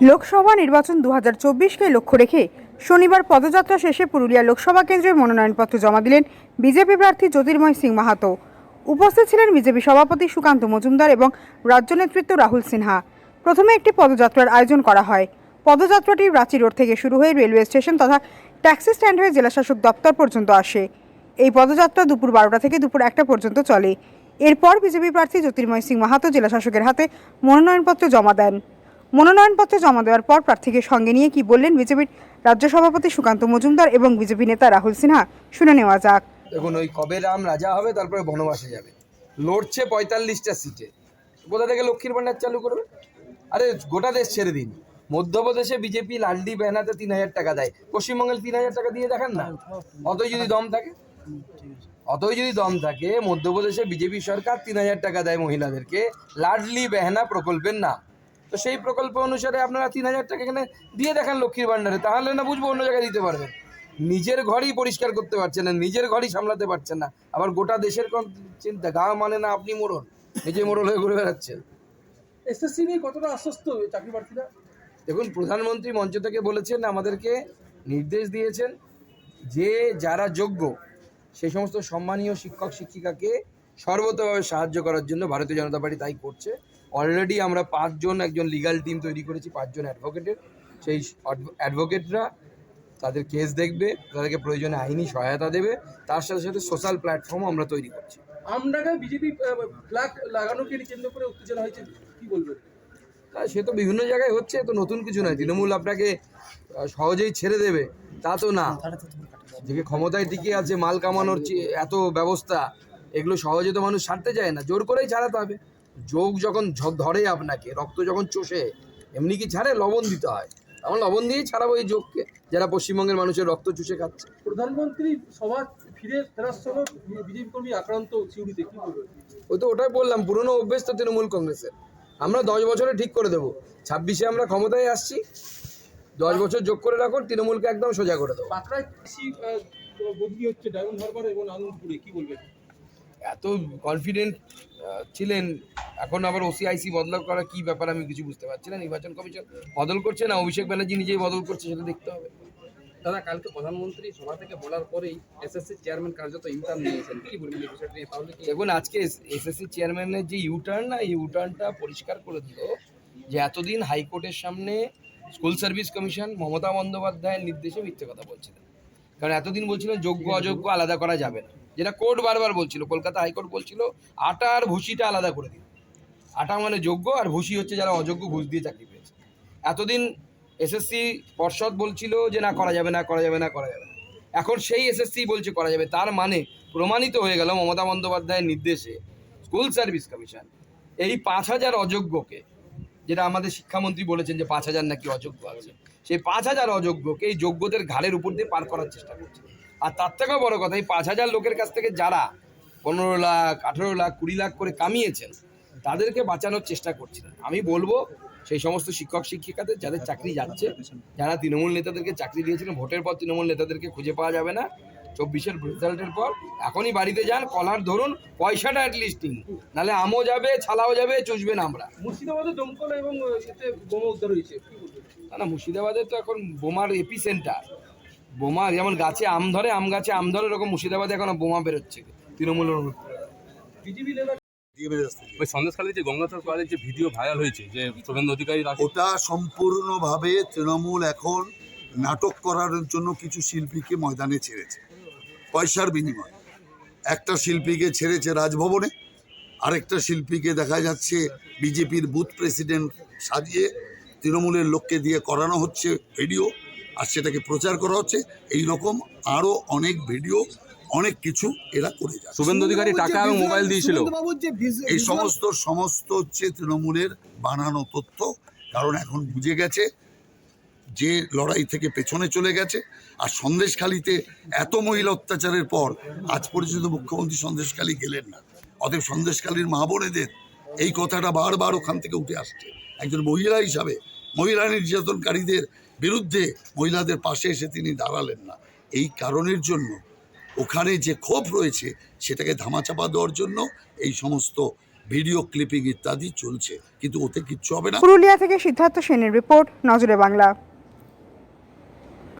লোকসভা নির্বাচন দু হাজার লক্ষ্য রেখে শনিবার পদযাত্রা শেষে পুরুলিয়া লোকসভা কেন্দ্রের মনোনয়নপত্র জমা দিলেন বিজেপি প্রার্থী জ্যোতির্ময় সিং মাহাতো। উপস্থিত ছিলেন বিজেপি সভাপতি সুকান্ত মজুমদার এবং রাজ্য নেতৃত্ব রাহুল সিনহা। প্রথমে একটি পদযাত্রার আয়োজন করা হয়। পদযাত্রাটি রাঁচি রোড থেকে শুরু হয়ে রেলওয়ে স্টেশন তথা ট্যাক্সি স্ট্যান্ড হয়ে জেলাশাসক দপ্তর পর্যন্ত আসে। এই পদযাত্রা দুপুর বারোটা থেকে দুপুর একটা পর্যন্ত চলে। এরপর বিজেপি প্রার্থী জ্যোতির্ময় সিং মাহাতো জেলাশাসকের হাতে মনোনয়নপত্র জমা দেন। মনোনয়নপত্র জমা দেওয়ার পর প্রার্থীকে সঙ্গে নিয়ে কি বললেন বিজেপির রাজ্য সভাপতি সুকান্ত মজুমদার এবং বিজেপি নেতা রাহুল সিনহা? শুনে নেওয়া যাক। দেখুন, ওই কবে রাম রাজা হবে, তারপরে বনবাসে যাবে। লড়ছে পঁয়তাল্লিশটা সিটে। কোথা থেকে লক্ষ্মীর ভাণ্ডার চালু করবে? আরে, গোটা দেশ ছেড়ে দিন। মধ্যপ্রদেশে বিজেপি লালডি বেহনাতে তিন হাজার টাকা দেয়। পশ্চিমবঙ্গের তিন হাজার টাকা দিয়ে দেখান না? অতই যদি দম থাকে? অতই যদি দম থাকে, মধ্যপ্রদেশে বিজেপি সরকার তিন হাজার টাকা দেয় মহিলাদেরকে। লাডলি বেহনা প্রকল্পের নাম। তো সেই প্রকল্প অনুসারে আপনারা তিন হাজার টাকা এখানে দিয়ে দেখান লক্ষ্মীর ভাণ্ডারে তাহলে না বুঝব অন্য জায়গায় দিতে পারবেন। নিজের ঘরই পরিষ্কার করতে পারছেন না নিজের ঘরই সামলাতে পারছেন না। আবার গোটা দেশের কোন চিন্তা গা মানে না আপনি মোড়ল নিজে মোড়ল হয়ে ঘুরে বেড়াচ্ছেন। এসএসসি নিয়ে কতটা আশ্বস্ত চাকরি প্রার্থীরা? দেখুন প্রধানমন্ত্রী মঞ্চ থেকে বলেছেন আমাদেরকে নির্দেশ দিয়েছেন যে যারা যোগ্য সেই সমস্ত সম্মানীয় শিক্ষক শিক্ষিকাকে সর্বতভাবে সাহায্য করার জন্য ভারতীয় জনতা পার্টি তাই করছে। অলরেডি আমরা পাঁচজন একজন লিগ্যাল টিম তৈরি করেছি পাঁচজন অ্যাডভোকেটের সেই অ্যাডভোকেটরা তাদের কেস দেখবে তাদেরকে প্রয়োজনে আইনি সহায়তা দেবে তার সাথে সাথে সোশ্যাল প্ল্যাটফর্মও আমরা তৈরি করছি। আমডাঙ্গায় বিজেপি ফ্ল্যাগ লাগানোকে কেন্দ্র করে উত্তেজনা হয়েছে কি বলবেন সে তো বিভিন্ন জায়গায় হচ্ছে তো নতুন কিছু নয়। তৃণমূল আপনাকে সহজেই ছেড়ে দেবে তা তো না। যে ক্ষমতায় টিকে আছে মাল কামানোর এত ব্যবস্থা এগুলো সহজে তো মানুষ ছাড়তে চায় না জোর করেই ছাড়াতে হবে। যোগ যখন ধরে আপনাকে রক্ত যখন চষে এমনি কি ছাড়ে? লবণ দিতে হয়। তখন লবণ দিয়েই ছাড়াবো এই যোগকে। যারা পশ্চিমবঙ্গের মানুষের রক্ত চুষে খাচ্ছে। প্রধানমন্ত্রী সভা ফিরে ফেরার সময় বিজেপি কর্মী আক্রান্ত সিউড়িতে কি ওই তো ওটাই বললাম পুরনো অভ্যেস তো তৃণমূল কংগ্রেসের। আমরা দশ বছরে ঠিক করে দেবো। ছাব্বিশে আমরা ক্ষমতায় আসছি। দশ বছর যোগ করে রাখুন তৃণমূলকে একদম সোজা করে দেবো। বদলি হচ্ছে ডায়মন্ড হারবার এবং আনন্দপুরে কি বলবেন? এত কনফিডেন্ট ছিলেন। এখন আবার ওসিআইসি বদল করা কি ব্যাপার আমি কিছু বুঝতে পারছি না। নির্বাচন কমিশন বদল করছে না? অভিষেক ব্যানার্জি নিজেই বদল করছে সেটা দেখতে হবে। দাদা কালকে প্রধানমন্ত্রী সভা থেকে বলার পরেই এসএসসি চেয়ারম্যান কার্যত ইউটার্ন নিয়েছেন। কি বলবেন এই বিষয়টা নিয়ে? তাহলে দেখুন আজকে এসএসসি চেয়ারম্যানের যে ইউটার্ন না ইউটার্নটা পরিষ্কার করে দিল যে এতদিন হাইকোর্টের সামনে স্কুল সার্ভিস কমিশন মমতা বন্দ্যোপাধ্যায়ের নির্দেশে মিথ্যে কথা বলছিলেন। কারণ এতদিন বলছিলেন যোগ্য অযোগ্য আলাদা করা যাবে না। যেটা কোর্ট বারবার বলছিল, কলকাতা হাইকোর্ট বলছিল, আটা আর ভুসিটা আলাদা করে দিন। আটা মানে যোগ্য আর ভুসি হচ্ছে যারা অযোগ্য ঘুষ দিয়ে চাকরি পেয়েছে। এতদিন এসএসসি পর্ষদ বলছিল যে না, করা যাবে না, করা যাবে না, করা যাবে না। এখন সেই এসএসসি বলছে, করা যাবে। তার মানে প্রমাণিত হয়ে গেল মমতা বন্দ্যোপাধ্যায়ের নির্দেশে স্কুল সার্ভিস কমিশন এই পাঁচ হাজার অযোগ্যকে, যেটা আমাদের শিক্ষামন্ত্রী বলেছেন যে পাঁচ হাজার নাকি অযোগ্য আছে, সেই পাঁচ হাজার অযোগ্যকে এই যোগ্যদের ঘাড়ের উপর দিয়ে পার করার চেষ্টা করছে। আর তার থেকেও বড় কথা এই পাঁচ হাজার লোকের কাছ থেকে যারা পনেরো লাখ আঠেরো লাখ কুড়ি লাখ করে কামিয়েছেন তাদেরকে বাঁচানোর চেষ্টা করছিলেন। আমি বলব সেই সমস্ত শিক্ষক শিক্ষিকাদের যাদের চাকরি যাচ্ছে যারা তৃণমূল নেতাদেরকে চাকরি দিয়েছিলেন ভোটের পর তৃণমূল নেতাদেরকে খুঁজে পাওয়া যাবে না। চব্বিশের রেজাল্টের পর এখনই বাড়িতে যান কলার ধরুন পয়সাটা অ্যাটলিস্ট নিন। নাহলে আমও যাবে ছালাও যাবে চুষবেন আমরা। মুর্শিদাবাদে দমকল এবং বোমা উদ্ধার হয়েছে না না মুর্শিদাবাদে তো এখন বোমার এপি সেন্টার বোমা যেমন গাছে আম ধরে আম গাছে আম ধরে এরকম মুর্শিদাবাদে এখন বোমা বেরোচ্ছে। তৃণমূলের। ওই যে গঙ্গাধর যে ভিডিও ভাইরাল হয়েছে যে শুভেন্দু অধিকারী ওটা সম্পূর্ণভাবে তৃণমূল এখন নাটক করার জন্য কিছু শিল্পীকে ময়দানে ছেড়েছে পয়সার বিনিময়ে। একটা শিল্পীকে ছেড়েছে রাজভবনে আরেকটা শিল্পীকে দেখা যাচ্ছে বিজেপির বুথ প্রেসিডেন্ট সাজিয়ে তৃণমূলের লোককে দিয়ে করানো হচ্ছে ভিডিও। আর সেটাকে প্রচার করা হচ্ছে। এই রকম আরও অনেক ভিডিও অনেক কিছু এরা করে যাচ্ছে। শুভেন্দু অধিকারী টাকা এবং মোবাইল দিয়েছিল। এই সমস্ত সমস্ত হচ্ছে তৃণমূলের বানানো তথ্য কারণ এখন বুঝে গেছে যে লড়াই থেকে পেছনে চলে গেছে। আর সন্দেশখালিতে এত মহিলা অত্যাচারের পর আজ পর্যন্ত মুখ্যমন্ত্রী সন্দেশখালি গেলেন না। অতএব সন্দেশখালীর মা বোনেদের এই কথাটা বারবার ওখান থেকে উঠে আসছে। একজন মহিলা হিসাবে মহিলা নির্যাতনকারীদের বিরুদ্ধে মহিলাদের পাশে এসে তিনি দাঁড়ালেন না। এই কারণের জন্য ওখানে যে ক্ষোভ রয়েছে, সেটাকে ধামাচাপা দেওয়ার জন্য এই সমস্ত ভিডিও ক্লিপিং ইত্যাদি চলছে। কিন্তু ওতে কিচ্ছু হবে না। পুরুলিয়া থেকে সিদ্ধার্থ সেনের রিপোর্ট, নজরে বাংলা।